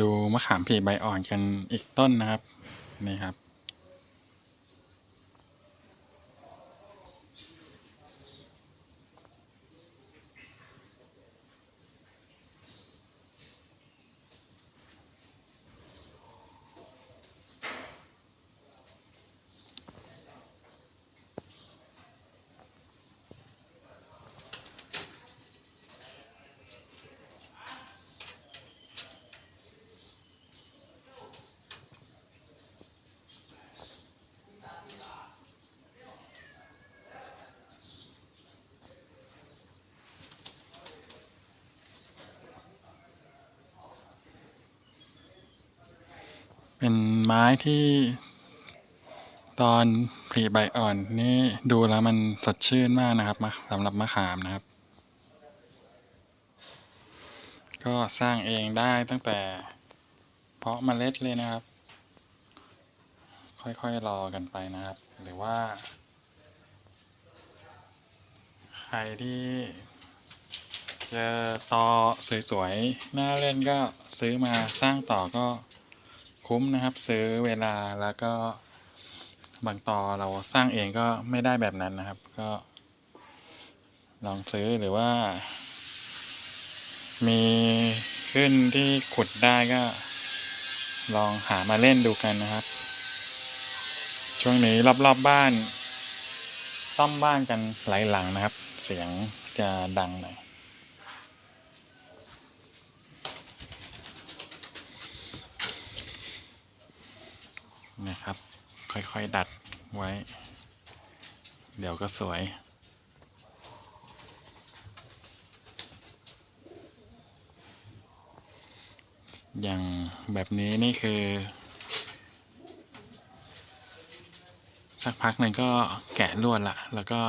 ดูมะขามเปียกใบอ่อนกันอีกต้นนะครับนี่ครับ เป็นไม้ที่ตอนผลิใบอ่อนนี่ดูแล้วมันสดชื่นมากนะครับสำหรับมะขามนะครับ ก็สร้างเองได้ตั้งแต่ เพาะเมล็ดเลยนะครับ ค่อยๆรอกันไปนะครับ หรือว่า ใครที่เจอตอสวยๆน่าเล่นก็ซื้อมาสร้างต่อก็ คุ้มนะครับ ซื้อเวลาแล้วก็บางตอเราสร้างเองก็ไม่ได้แบบนั้นนะครับ ก็ ลองซื้อหรือว่า มีขึ้นที่ขุดได้ก็ ลองหามาเล่นดูกันนะครับ ช่วงนี้รอบๆบบ้าน ซ่อมบ้านกันหลายหลังนะครับ เสียงจะดังหน่อย นะครับ ค่อยๆดัดไว้ เดี๋ยวก็สวย อย่างแบบนี้นี่คือ สักพักหนึ่งก็แกะลวดละ แล้วก็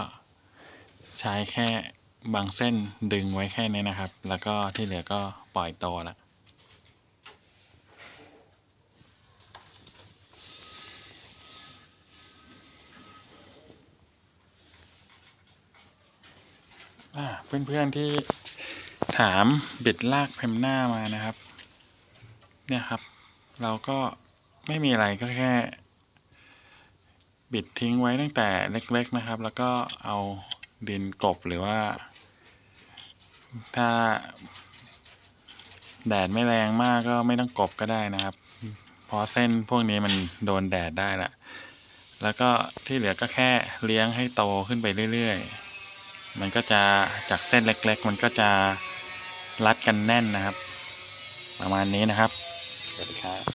ใช้แค่บางเส้นดึงไว้แค่นี้นะครับ แล้วก็ที่เหลือก็ปล่อยโตละ เพื่อนๆที่ถามบิดลากเพมหน้ามานะครับ เนี่ยครับ เราก็ไม่มีอะไรก็แค่ บิดทิ้งไว้ตั้งแต่เล็ก ๆนะครับ แล้วก็เอาดินกลบหรือว่า ถ้า แดดไม่แรงมากก็ไม่ต้องกลบก็ได้นะครับเพราะเส้นพวกนี้มันโดนแดดได้ละแล้วก็ที่เหลือก็แค่เลี้ยงให้โตขึ้นไปเรื่อยๆ มันก็จะจากเส้นเล็ก ๆ มันก็จะรัดกันแน่นนะครับ ประมาณนี้นะครับสวัสดีครับ